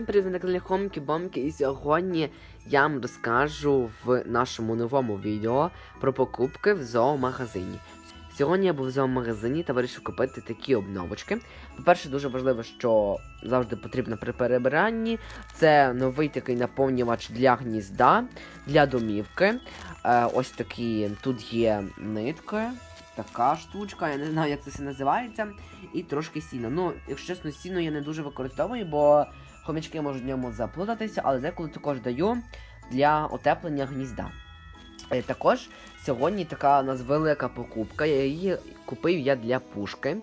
Всім привіт на каналі Хомки Бомки і сьогодні я вам розкажу в нашому новому відео про покупки в зоомагазині. Сьогодні я був в зоомагазині та вирішив купити такі обновочки. По-перше, дуже важливо, що завжди потрібно при перебиранні. Це новий такий наповнювач для гнізда, для домівки. Е, ось такі тут є нитки. Така штучка, я не знаю, як це все називається. І трошки сіна. Ну, якщо чесно, сіно я не дуже використовую, бо хомячки можуть в ньому заплутатися, але деколи також даю для утеплення гнізда. Е, Також сьогодні така у нас велика покупка. Я її купив я для пушки.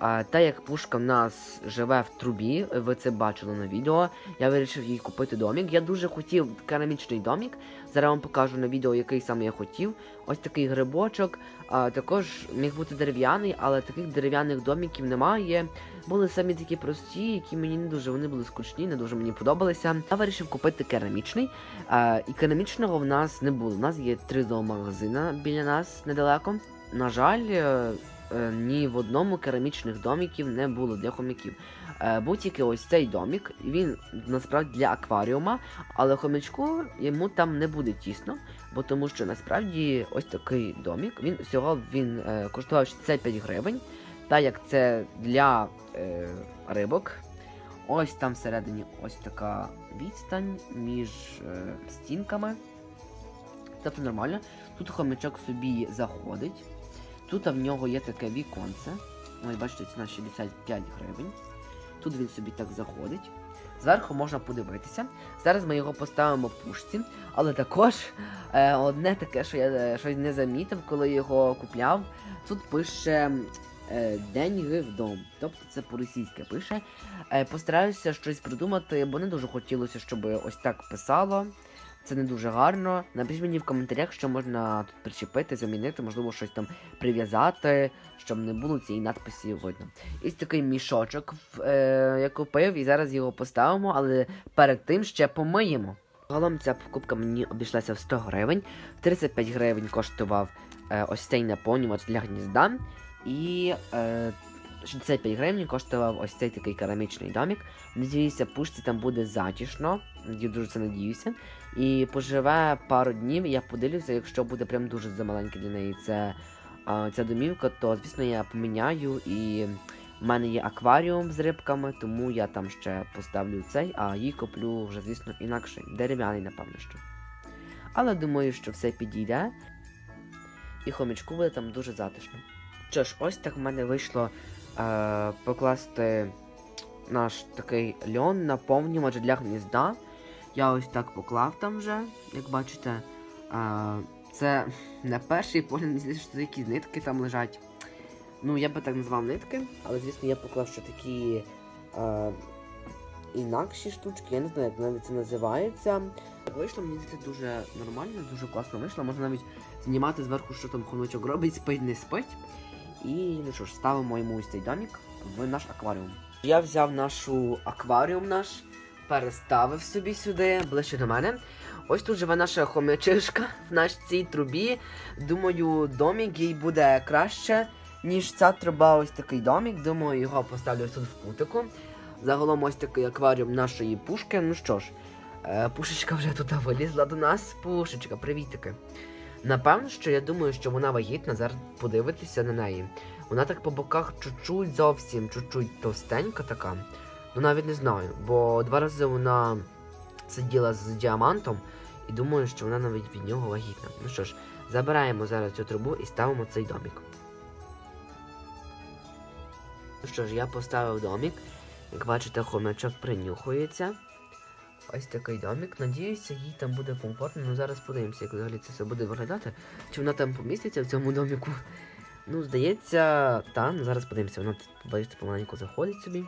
А, та як пушка в нас живе в трубі, ви це бачили на відео, я вирішив їй купити домік. Я дуже хотів керамічний домік. Зараз вам покажу на відео, який саме я хотів. Ось такий грибочок. А, також міг бути дерев'яний, але таких дерев'яних доміків немає. Були самі такі прості, які мені не дуже вони були скучні, не дуже мені подобалися. Я вирішив купити керамічний. А, і керамічного в нас не було. У нас є три зоомагазина біля нас недалеко. На жаль, е, ні в одному керамічних доміків не було для хомяків. Е, тільки ось цей домік, він насправді для акваріума, але хомячку йому там не буде тісно, бо тому що насправді ось такий домік. Він всього він е, коштував 65 гривень. Так як це для е, рибок. Ось там всередині ось така відстань між е, стінками. Тобто нормально. Тут хомячок собі заходить. Тут в нього є таке віконце. Ось бачите, ціна 65 гривень. Тут він собі так заходить. Зверху можна подивитися. Зараз ми його поставимо в пушці, але також е, одне таке, що я е, щось не замітив, коли його купляв. Тут пише е, День вдом. Тобто це по-російськи пише. Е, постараюся щось придумати, бо не дуже хотілося, щоб ось так писало. Це не дуже гарно. Напишіть мені в коментарях, що можна тут причепити, замінити, можливо, щось там прив'язати, щоб не було цієї надписі видно. Ось такий мішочок е, я купив і зараз його поставимо, але перед тим ще помиємо. Загалом ця покупка мені обійшлася в 100 гривень. 35 гривень коштував е, ось цей наповнювач для гнізда. І е, 65 гривень коштував ось цей такий керамічний домик. Надіюся, пушці там буде затішно. Я дуже це надіюся. І поживе пару днів, я подивлюся, якщо буде прям дуже замаленьке для неї це, а, ця домівка, то звісно я поміняю і в мене є акваріум з рибками, тому я там ще поставлю цей, а їй куплю вже, звісно, інакший, дерев'яний, напевно що. Але думаю, що все підійде. І хомячку буде там дуже затишно. Що ж, ось так в мене вийшло е, покласти наш такий льон наповнювач для гнізда. Я ось так поклав там вже, як бачите. Е, це на перший погляд що це якісь нитки там лежать. Ну, я би так назвав нитки, але звісно я поклав ще такі е, інакші штучки, я не знаю, як навіть це називається. Вийшло, мені здається, дуже нормально, дуже класно вийшло. Можна навіть знімати зверху, що там хомячок робить, спить, не спить. І ну що ж, ставимо йому ось цей домик в наш акваріум. Я взяв нашу акваріум наш, переставив собі сюди, ближче до мене. Ось тут живе наша хомячишка в нашій цій трубі. Думаю, домик їй буде краще, ніж ця труба, ось такий домик. Думаю, його поставлю ось тут в кутику. Загалом ось такий акваріум нашої пушки. Ну що ж, е, пушечка вже тут вилізла до нас. Пушечка, привітики. Напевно, що я думаю, що вона вагітна, зараз подивитися на неї. Вона так по боках чуть-чуть зовсім чуть-чуть товстенька така. Ну навіть не знаю, бо два рази вона сиділа з діамантом і думаю, що вона навіть від нього вагітна. Ну що ж, забираємо зараз цю трубу і ставимо цей домик. Ну що ж, я поставив домик. Як бачите, хомячок принюхується. Ось такий домик. Надіюся, їй там буде комфортно. Ну зараз подивимося, як взагалі це все буде виглядати. Чи вона там поміститься в цьому домику? Ну, здається, та, ну зараз подивимося, вона тут, бачите, помаленьку заходить собі.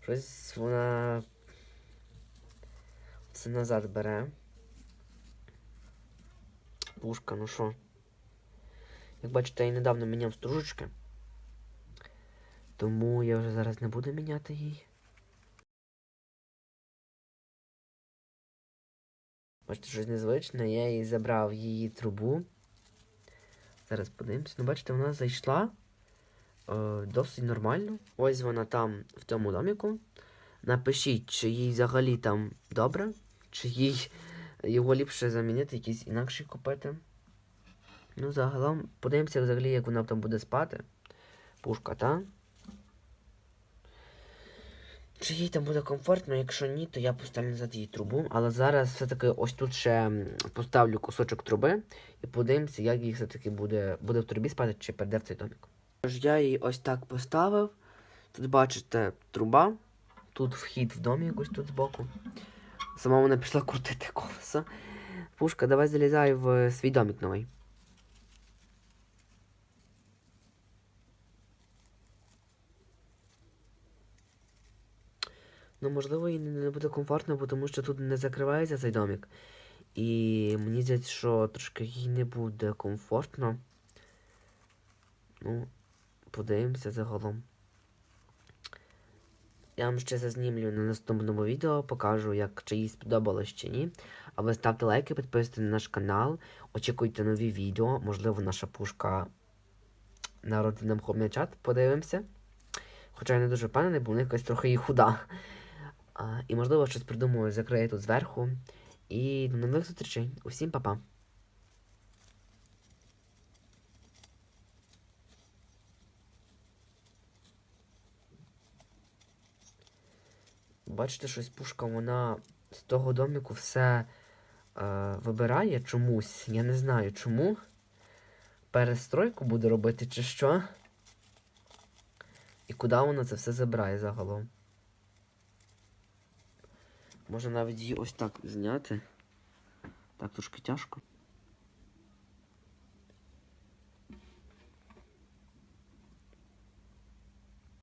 Щось вона все назад бере. Пушка, ну що? Як бачите, я недавно міняв стружечки. Тому я вже зараз не буду міняти її. Бачите, щось незвичне, я їй забрав її трубу. Зараз подивимося. Ну, бачите, вона зайшла е, досить нормально. Ось вона там в тому доміку. Напишіть, чи їй взагалі там добре, чи їй його ліпше замінити, якийсь інакший купити. Ну, загалом, подивимося взагалі, як вона там буде спати. Пушка, та? Чи їй там буде комфортно, якщо ні, то я поставлю назад її трубу. Але зараз все-таки ось тут ще поставлю кусочок труби і подивимося, як їй все-таки буде, буде в трубі спати, чи перейде в цей домик. Тож я її ось так поставив. Тут бачите труба, тут вхід в домик, ось тут збоку. Сама вона пішла крутити колесо. Пушка, давай залізай в свій домик новий. Ну, можливо, їй не буде комфортно, тому що тут не закривається цей домик. І мені здається, що трошки їй не буде комфортно. Ну, подивимося загалом. Я вам ще зазнімлю на наступному відео, покажу, як чи їй сподобалось чи ні. А ви ставте лайки, підписуйтесь на наш канал, очікуйте нові відео. Можливо, наша пушка народить нам хом'ячат, подивимося. Хоча я не дуже впевнений, бо вона якась трохи і худа. А, і можливо щось придумаю, закрию тут зверху. І до нових зустрічей. Усім па-па. Бачите, щось пушка, вона з того доміку все е, вибирає чомусь. Я не знаю чому. Перестройку буде робити чи що. І куди вона це все забирає загалом. Можна навіть її ось так зняти. Так трошки тяжко.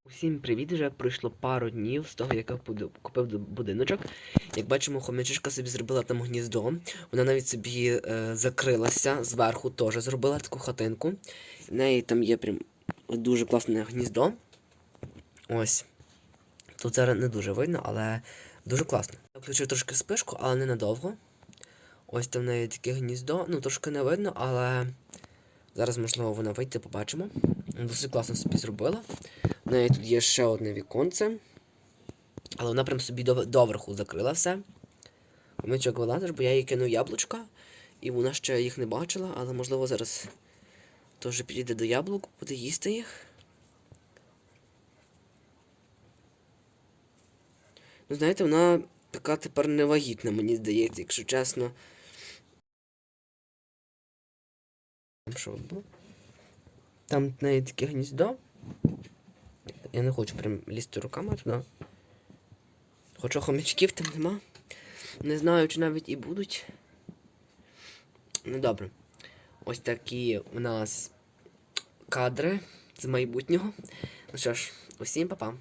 Усім привіт! Вже пройшло пару днів з того, як я купив будиночок. Як бачимо, хомячишка собі зробила там гніздо. Вона навіть собі е, закрилася зверху, теж зробила таку хатинку. В неї там є прям дуже класне гніздо. Ось. Тут зараз не дуже видно, але дуже класно. Я включив трошки спишку, але ненадовго. Ось там в неї таке гніздо. Ну, трошки не видно, але зараз, можливо, вона вийде, побачимо. Досить класно собі зробила. В неї тут є ще одне віконце. Але вона прям собі доверху закрила все. Хомячок вилазиш, бо я їй кинув яблучка, і вона ще їх не бачила, але можливо зараз теж підійде до яблук, буде їсти їх. Ну, знаєте, вона така тепер невагітна, мені здається, якщо чесно. Що було? Там в неї таке гніздо. Я не хочу прям лізти руками туди. Хоча хомячків там нема. Не знаю, чи навіть і будуть. Ну добре. Ось такі у нас кадри з майбутнього. Ну що ж, усім па-па.